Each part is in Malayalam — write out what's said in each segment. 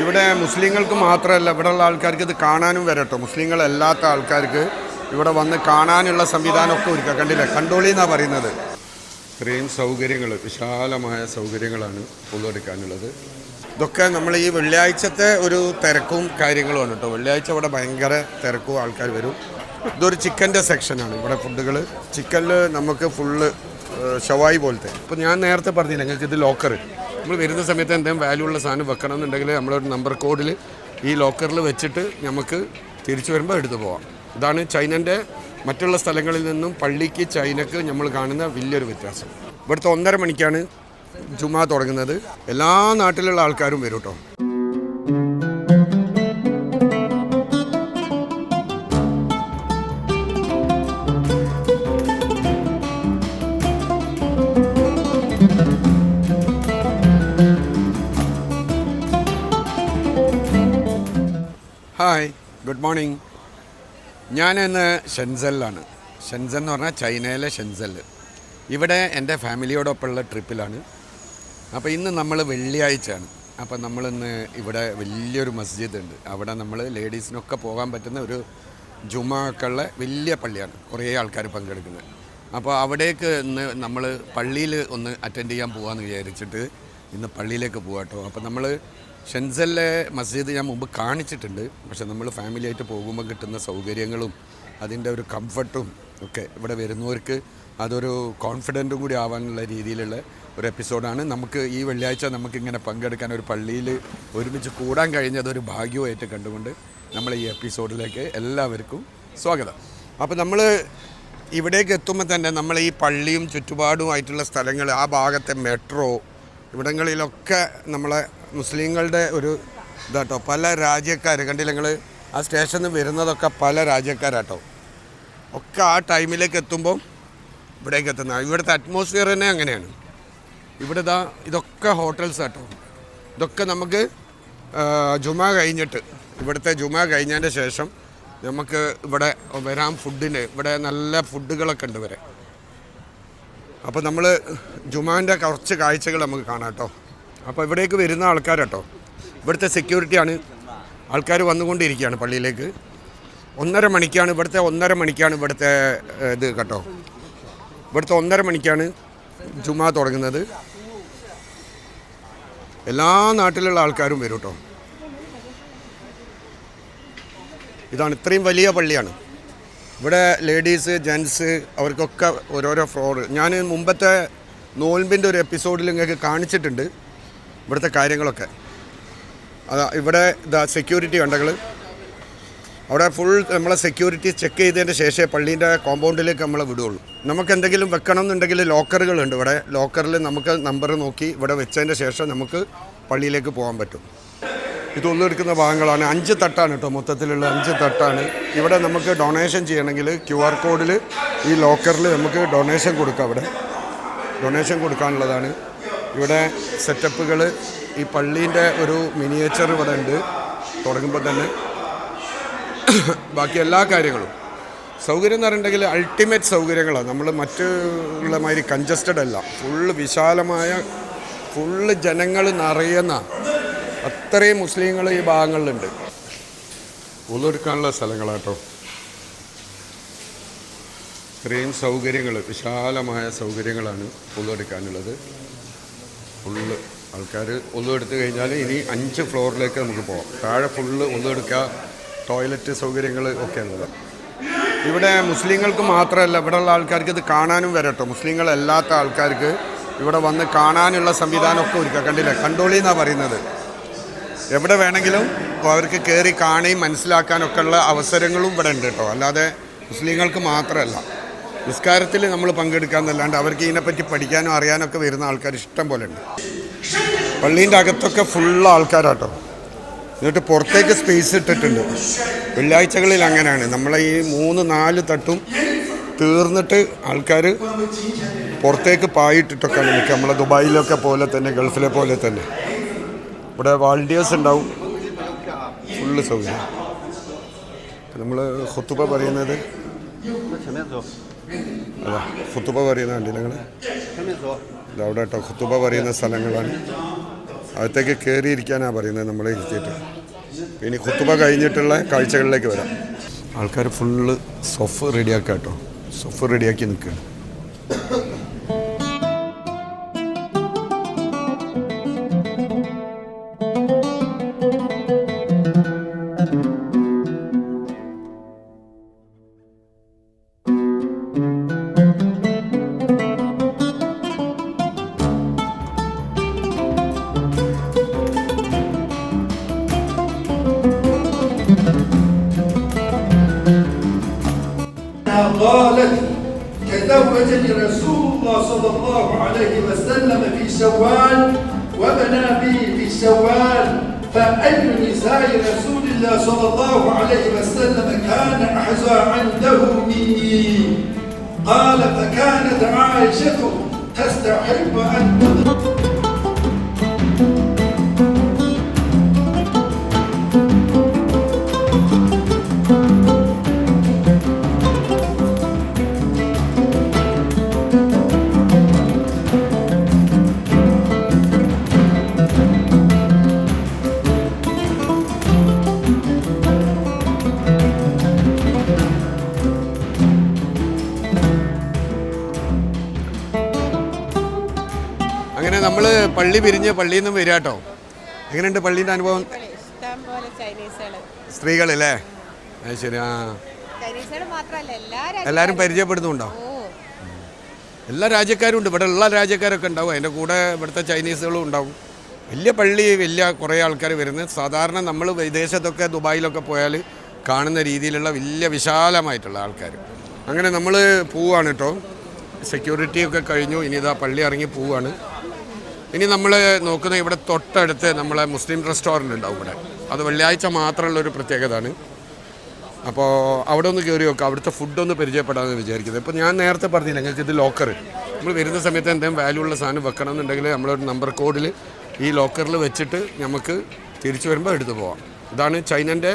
ഇവിടെ മുസ്ലിങ്ങൾക്ക് മാത്രമല്ല ഇവിടെയുള്ള ആൾക്കാർക്ക് ഇത് കാണാനും വരട്ടോ മുസ്ലിങ്ങളല്ലാത്ത ആൾക്കാർക്ക് ഇവിടെ വന്ന് കാണാനുള്ള സംവിധാനമൊക്കെ ഒരുക്കുക. കണ്ടില്ലേ? കണ്ടോളി എന്നാണ് പറയുന്നത്. ഇത്രയും സൗകര്യങ്ങൾ വിശാലമായ സൗകര്യങ്ങളാണ് ഉള്ളെടുക്കാനുള്ളത്. ഇതൊക്കെ നമ്മൾ ഈ വെള്ളിയാഴ്ചത്തെ ഒരു തിരക്കും കാര്യങ്ങളുമാണ് കേട്ടോ വെള്ളിയാഴ്ച ഇവിടെ ഭയങ്കര തിരക്കും ആൾക്കാർ വരും. ഇതൊരു ചിക്കന്റെ സെക്ഷനാണ്. ഇവിടെ ഫുഡുകൾ ചിക്കനിൽ നമുക്ക് ഫുള്ള് ഷവായി പോലത്തെ. ഇപ്പോൾ ഞാൻ നേരത്തെ പറഞ്ഞില്ല ഞങ്ങൾക്ക് ഇത് ലോക്കർ നമ്മൾ വരുന്ന സമയത്ത് എന്തെങ്കിലും വാല്യൂ ഉള്ള സാധനം വെക്കണം എന്നുണ്ടെങ്കിൽ നമ്മളൊരു നമ്പർ കോഡിൽ ഈ ലോക്കറിൽ വെച്ചിട്ട് നമുക്ക് തിരിച്ചു വരുമ്പോൾ എടുത്തു പോവാം. ഇതാണ് ചൈനന്റെ മറ്റുള്ള സ്ഥലങ്ങളിൽ നിന്നും പള്ളിക്ക് ചൈനക്ക് നമ്മൾ കാണുന്ന വലിയൊരു വ്യത്യാസം. ഇവിടുത്തെ ഒന്നര മണിക്കാണ് ജുമാ തുടങ്ങുന്നത്. എല്ലാ നാട്ടിലുള്ള ആൾക്കാരും വരും കേട്ടോ ഗുഡ് മോർണിംഗ്. ഞാൻ ഇന്ന് ഷെൻസെല്ലാണ്. ഷെൻസൻ എന്ന് പറഞ്ഞാൽ ചൈനയിലെ ഷെൻസൽ. ഇവിടെ എന്റെ ഫാമിലിയോടൊപ്പമുള്ള ട്രിപ്പിലാണ്. അപ്പോൾ ഇന്ന് നമ്മൾ വെള്ളിയാഴ്ചയാണ്. അപ്പോൾ നമ്മളിന്ന് ഇവിടെ വലിയൊരു മസ്ജിദ് ഉണ്ട് അവിടെ നമ്മൾ ലേഡീസിനൊക്കെ പോകാൻ പറ്റുന്ന ഒരു ജുമാക്കുള്ള വലിയ പള്ളിയാണ്. കുറേ ആൾക്കാർ പങ്കെടുക്കുന്നത്. അപ്പോൾ അവിടേക്ക് ഇന്ന് നമ്മൾ പള്ളിയിൽ ഒന്ന് അറ്റൻഡ് ചെയ്യാൻ പോകാമെന്ന് വിചാരിച്ചിട്ട് ഇന്ന് പള്ളിയിലേക്ക് പോകാം കേട്ടോ അപ്പോൾ നമ്മൾ ഷെൻസലിലെ മസ്ജിദ് ഞാൻ മുമ്പ് കാണിച്ചിട്ടുണ്ട്. പക്ഷെ നമ്മൾ ഫാമിലിയായിട്ട് പോകുമ്പോൾ കിട്ടുന്ന സൗകര്യങ്ങളും അതിന്റെ ഒരു കംഫർട്ടും ഒക്കെ ഇവിടെ വരുന്നവർക്ക് അതൊരു കോൺഫിഡന്റും കൂടി ആവാനുള്ള രീതിയിലുള്ള ഒരു എപ്പിസോഡാണ് നമുക്ക് ഈ വെള്ളിയാഴ്ച നമുക്കിങ്ങനെ പങ്കെടുക്കാൻ ഒരു പള്ളിയിൽ ഒരുമിച്ച് കൂടാൻ കഴിഞ്ഞത് ഒരു ഭാഗ്യമായിട്ട് കണ്ടുകൊണ്ട് നമ്മൾ ഈ എപ്പിസോഡിലേക്ക് എല്ലാവർക്കും സ്വാഗതം. അപ്പോൾ നമ്മൾ ഇവിടേക്ക് എത്തുമ്പോൾ തന്നെ നമ്മൾ ഈ പള്ളിയും ചുറ്റുപാടുമായിട്ടുള്ള സ്ഥലങ്ങൾ ആ ഭാഗത്തെ മെട്രോ ഇവിടങ്ങളിലൊക്കെ നമ്മളെ മുസ്ലിങ്ങളുടെ ഒരു ഇതാട്ടോ. പല രാജ്യക്കാർ കണ്ടില്ല നിങ്ങൾ ആ സ്റ്റേഷനിൽ നിന്ന് വരുന്നതൊക്കെ പല രാജ്യക്കാരാട്ടോ. ഒക്കെ ആ ടൈമിലേക്ക് എത്തുമ്പോൾ ഇവിടേക്ക് എത്തുന്ന ഇവിടുത്തെ അറ്റ്മോസ്ഫിയർ തന്നെ അങ്ങനെയാണ്. ഇവിടെ ഇതാ ഇതൊക്കെ ഹോട്ടൽസ് ആട്ടോ. ഇതൊക്കെ നമുക്ക് ജുമ കഴിഞ്ഞിട്ട് ഇവിടുത്തെ ജുമ കഴിഞ്ഞതിന്റെ ശേഷം നമുക്ക് ഇവിടെ വരാൻ ഫുഡിന് ഇവിടെ നല്ല ഫുഡുകളൊക്കെ ഉണ്ട് വരെ അപ്പോൾ നമ്മൾ ജുമാന്റെ കുറച്ച് കാഴ്ചകൾ നമുക്ക് കാണാം കേട്ടോ. അപ്പോൾ ഇവിടേക്ക് വരുന്ന ആൾക്കാരട്ടോ ഇവിടുത്തെ സെക്യൂരിറ്റിയാണ് ആൾക്കാർ വന്നുകൊണ്ടിരിക്കുകയാണ് പള്ളിയിലേക്ക്. ഒന്നര മണിക്കാണ് ഇവിടുത്തെ ഒന്നര മണിക്കാണ് ഇവിടുത്തെ ഇത് കേട്ടോ. ഇവിടുത്തെ ഒന്നര മണിക്കാണ് ജുമ തുടങ്ങുന്നത്. എല്ലാ നാട്ടിലുള്ള ആൾക്കാരും വരും കേട്ടോ. ഇതാണ് ഇത്രയും വലിയ പള്ളിയാണ്. ഇവിടെ ലേഡീസ് ജെൻസ് അവർക്കൊക്കെ ഓരോരോ ഫ്ലോർ. ഞാൻ മുമ്പത്തെ നോൽമ്പിന്റെ ഒരു എപ്പിസോഡിൽ നിങ്ങൾക്ക് കാണിച്ചിട്ടുണ്ട്. ഇവിടുത്തെ കാര്യങ്ങളൊക്കെ. അതാ ഇവിടെ ഇതാ സെക്യൂരിറ്റി ഉണ്ടെങ്കിൽ അവിടെ ഫുൾ നമ്മളെ സെക്യൂരിറ്റി ചെക്ക് ചെയ്തതിന് ശേഷമേ പള്ളീന്റെ കോമ്പൗണ്ടിലേക്ക് നമ്മളെ വിടുകയുള്ളൂ നമുക്ക് എന്തെങ്കിലും വെക്കണം എന്നുണ്ടെങ്കിൽ ലോക്കറുകളുണ്ട് ഇവിടെ. ലോക്കറിൽ നമുക്ക് നമ്പർ നോക്കി ഇവിടെ വെച്ചതിന് ശേഷം നമുക്ക് പള്ളിയിലേക്ക് പോകാൻ പറ്റും. ഇതൊന്നും എടുക്കുന്ന ഭാഗങ്ങളാണ്. അഞ്ച് തട്ടാണ് കേട്ടോ മൊത്തത്തിലുള്ള അഞ്ച് തട്ടാണ്. ഇവിടെ നമുക്ക് ഡൊണേഷൻ ചെയ്യണമെങ്കിൽ ക്യു ആർ കോഡിൽ ഈ ലോക്കറിൽ നമുക്ക് ഡൊണേഷൻ കൊടുക്കാം അവിടെ ഡൊണേഷൻ കൊടുക്കാനുള്ളതാണ്. ഇവിടെ സെറ്റപ്പുകൾ ഈ പള്ളീന്റെ ഒരു മിനിയേച്ചർ ഇവിടെ ഉണ്ട്. തുടങ്ങുമ്പോൾ തന്നെ ബാക്കി എല്ലാ കാര്യങ്ങളും. സൗകര്യം എന്ന് പറഞ്ഞിട്ടുണ്ടെങ്കിൽ അൾട്ടിമേറ്റ് സൗകര്യങ്ങളാണ്. നമ്മൾ മറ്റുള്ള മാതിരി കഞ്ചസ്റ്റഡ് അല്ല. ഫുള്ള് വിശാലമായ ഫുള്ള് ജനങ്ങൾ നിറയുന്ന അത്രയും മുസ്ലിങ്ങൾ ഈ ഭാഗങ്ങളിലുണ്ട്. ഉള്ളൊരുക്കാനുള്ള സ്ഥലങ്ങളാട്ടോ. ഇത്രയും സൗകര്യങ്ങൾ വിശാലമായ സൗകര്യങ്ങളാണ് ഉള്ളെടുക്കാനുള്ളത് ഫുള്ള് ആൾക്കാർ ഒന്നും എടുത്തു കഴിഞ്ഞാൽ ഇനി അഞ്ച് ഫ്ലോറിലേക്ക് നമുക്ക് പോകാം താഴെ ഫുള്ള് ഒന്നും എടുക്കുക. ടോയ്ലറ്റ് സൗകര്യങ്ങൾ ഒക്കെ ഉള്ളത് ഇവിടെ മുസ്ലിങ്ങൾക്ക് മാത്രമല്ല ഇവിടെയുള്ള ആൾക്കാർക്ക് ഇത് കാണാനും വരട്ടോ മുസ്ലിങ്ങളല്ലാത്ത ആൾക്കാർക്ക് ഇവിടെ വന്ന് കാണാനുള്ള സംവിധാനമൊക്കെ ഒരുക്കുക. കണ്ടില്ല? കണ്ടോളി എന്നാണ് പറയുന്നത്. എവിടെ വേണമെങ്കിലും അവർക്ക് കയറി കാണുകയും മനസ്സിലാക്കാനൊക്കെ ഉള്ള അവസരങ്ങളും ഇവിടെ ഉണ്ട് കേട്ടോ. അല്ലാതെ മുസ്ലിങ്ങൾക്ക് മാത്രമല്ല. നിസ്കാരത്തിൽ നമ്മൾ പങ്കെടുക്കാമെന്നല്ലാണ്ട് അവർക്ക് ഇതിനെപ്പറ്റി പഠിക്കാനും അറിയാനൊക്കെ വരുന്ന ആൾക്കാർ ഇഷ്ടം പോലെ ഉണ്ട്. പള്ളീന്റെ അകത്തൊക്കെ ഫുള്ള് ആൾക്കാരാട്ടോ. എന്നിട്ട് പുറത്തേക്ക് സ്പേസ് ഇട്ടിട്ടുണ്ട്. വെള്ളിയാഴ്ചകളിൽ അങ്ങനെയാണ്. നമ്മളെ ഈ മൂന്ന് നാല് തട്ടും തീർന്നിട്ട് ആൾക്കാർ പുറത്തേക്ക് പായിട്ടിട്ടൊക്കെയാണ് മിക്ക നമ്മളെ ദുബായിലൊക്കെ പോലെ തന്നെ ഗൾഫിലെ പോലെ തന്നെ. ഇവിടെ വാൾണ്ടിയേഴ്സ് ഉണ്ടാവും. ഫുള്ള് സൗകര്യം. നമ്മൾ ഹൊത്തുബ പറയുന്നത് അതാ ഖുത്തുബ പറയുന്ന കണ്ടില്ല നിങ്ങൾ? അവിടെ കേട്ടോ ഖുത്തുബ പറയുന്ന സ്ഥലങ്ങളാണ്. അകത്തേക്ക് കയറിയിരിക്കാനാണ് പറയുന്നത് നമ്മളെ ഇരുത്തിയിട്ട്. ഇനി ഖുത്തുബ കഴിഞ്ഞിട്ടുള്ള കാഴ്ചകളിലേക്ക് വരാം. ആൾക്കാർ ഫുള്ള് സൊഫ് റെഡിയാക്കാം കേട്ടോ. സൊഫ് റെഡിയാക്കി നിൽക്കുകയാണ് قالت تزوجني رسول الله صلى الله عليه وسلم في شوال وبنى به في شوال فأي نساء رسول الله صلى الله عليه وسلم كان أحزى عنده مني؟ قال فكانت عائشة تستحب أن تضرب നമ്മൾ പള്ളി പിരിഞ്ഞ് പള്ളിയിൽ നിന്നും വരിക കേട്ടോ. എങ്ങനെയുണ്ട് പള്ളീന്റെ അനുഭവം? സ്ത്രീകളല്ലേ അത് ശരി ആ. എല്ലാവരും പരിചയപ്പെടുന്നുണ്ടോ? എല്ലാ രാജ്യക്കാരും ഉണ്ട്. ഇവിടെ ഉള്ള രാജ്യക്കാരൊക്കെ ഉണ്ടാവും. അതിന്റെ കൂടെ ഇവിടുത്തെ ചൈനീസുകളും ഉണ്ടാവും. വലിയ പള്ളി വലിയ കുറേ ആൾക്കാർ വരുന്നത് സാധാരണ നമ്മൾ വിദേശത്തൊക്കെ ദുബായിലൊക്കെ പോയാൽ കാണുന്ന രീതിയിലുള്ള വലിയ വിശാലമായിട്ടുള്ള ആൾക്കാർ അങ്ങനെ നമ്മൾ പോവാണ് കേട്ടോ. സെക്യൂരിറ്റിയൊക്കെ കഴിഞ്ഞു. ഇനി ഇതാ പള്ളി ഇറങ്ങി പോവാണ്. ഇനി നമ്മൾ നോക്കുന്ന ഇവിടെ തൊട്ടടുത്ത് നമ്മളെ മുസ്ലിം റെസ്റ്റോറന്റ് ഉണ്ടാവും ഇവിടെ. അത് വെള്ളിയാഴ്ച മാത്രമുള്ള ഒരു പ്രത്യേകതയാണ്. അപ്പോൾ അവിടെ ഒന്ന് കയറി നോക്കുക അവിടുത്തെ ഫുഡൊന്ന് പരിചയപ്പെടാമെന്ന് വിചാരിക്കുന്നത്. ഇപ്പോൾ ഞാൻ നേരത്തെ പറഞ്ഞില്ല ഞങ്ങൾക്ക് ഇത് ലോക്കർ നമ്മൾ വരുന്ന സമയത്ത് എന്തെങ്കിലും വാല്യൂ ഉള്ള സാധനം വെക്കണം എന്നുണ്ടെങ്കിൽ നമ്മളൊരു നമ്പർ കോഡിൽ ഈ ലോക്കറിൽ വെച്ചിട്ട് നമുക്ക് തിരിച്ചു വരുമ്പോൾ എടുത്തു പോവാം. ഇതാണ് ചൈനന്റെ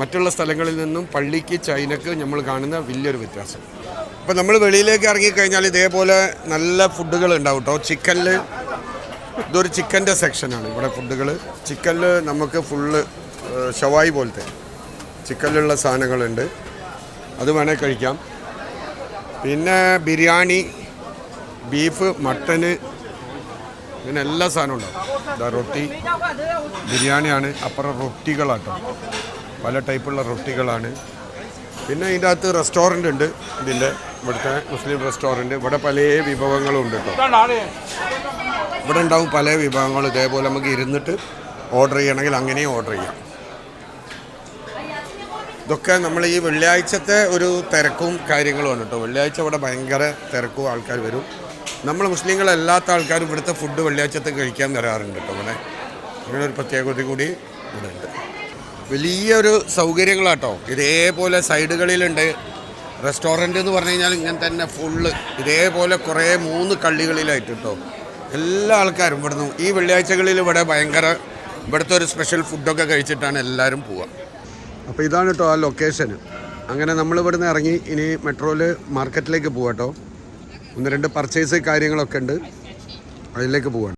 മറ്റുള്ള സ്ഥലങ്ങളിൽ നിന്നും പള്ളിക്ക് ചൈനക്ക് നമ്മൾ കാണുന്ന വലിയൊരു വ്യത്യാസം. അപ്പോൾ നമ്മൾ വെളിയിലേക്ക് ഇറങ്ങിക്കഴിഞ്ഞാൽ ഇതേപോലെ നല്ല ഫുഡുകൾ ഉണ്ടാവും കേട്ടോ ചിക്കനിൽ ഇതൊരു ചിക്കന്റെ സെക്ഷനാണ്. ഇവിടെ ഫുഡുകൾ ചിക്കനിൽ നമുക്ക് ഫുള്ള് ഷവായി പോലത്തെ ചിക്കനിലുള്ള സാധനങ്ങളുണ്ട്. അത് വേണേൽ കഴിക്കാം. പിന്നെ ബിരിയാണി ബീഫ് മട്ടന് പിന്നെ എല്ലാ സാധനവും ഉണ്ടാവും. റൊട്ടി ബിരിയാണിയാണ്. അപ്പുറം റൊട്ടികളാട്ടോ. പല ടൈപ്പുള്ള റൊട്ടികളാണ്. പിന്നെ ഇതിന്റെ അകത്ത് റെസ്റ്റോറന്റ് ഉണ്ട്. ഇതിന്റെ ഇവിടുത്തെ മുസ്ലിം റെസ്റ്റോറന്റ് ഇവിടെ പല വിഭവങ്ങളും ഉണ്ട് കേട്ടോ. ഇവിടെ ഉണ്ടാവും പല വിഭവങ്ങൾ ഇതേപോലെ നമുക്ക് ഇരുന്നിട്ട് ഓർഡർ ചെയ്യണമെങ്കിൽ അങ്ങനെയും ഓർഡർ ചെയ്യാം. ഇതൊക്കെ നമ്മൾ ഈ വെള്ളിയാഴ്ചത്തെ ഒരു തിരക്കും കാര്യങ്ങളുമാണ് കേട്ടോ. വെള്ളിയാഴ്ച ഇവിടെ ഭയങ്കര തിരക്കും ആൾക്കാർ വരും. നമ്മൾ മുസ്ലിങ്ങളല്ലാത്ത ആൾക്കാരും ഇവിടുത്തെ ഫുഡ് വെള്ളിയാഴ്ചത്തെ കഴിക്കാൻ വരാറുണ്ട് കേട്ടോ ഇവിടെ. അങ്ങനെ ഒരു പ്രത്യേകത കൂടി ഇവിടെ ഉണ്ട്. വലിയൊരു സൗകര്യങ്ങളാട്ടോ ഇതേപോലെ സൈഡുകളിലുണ്ട്. റെസ്റ്റോറന്റ് എന്ന് പറഞ്ഞു കഴിഞ്ഞാൽ ഇങ്ങനെ തന്നെ ഫുള്ള് ഇതേപോലെ കുറേ മൂന്ന് കള്ളികളിലായിട്ട് കേട്ടോ. എല്ലാ ആൾക്കാരും ഇവിടുന്ന് ഈ വെള്ളിയാഴ്ചകളിൽ ഇവിടെ ഭയങ്കര ഇവിടുത്തെ ഒരു സ്പെഷ്യൽ ഫുഡൊക്കെ കഴിച്ചിട്ടാണ് എല്ലാവരും പോവുക അപ്പോൾ ഇതാണ് കേട്ടോ ആ ലൊക്കേഷൻ അങ്ങനെ നമ്മൾ ഇവിടുന്ന് ഇറങ്ങി ഇനി മെട്രോയിൽ മാർക്കറ്റിലേക്ക് പോവാം കേട്ടോ ഒന്ന് രണ്ട് പർച്ചേസ് കാര്യങ്ങളൊക്കെ ഉണ്ട്. അതിലേക്ക് പോവാണ്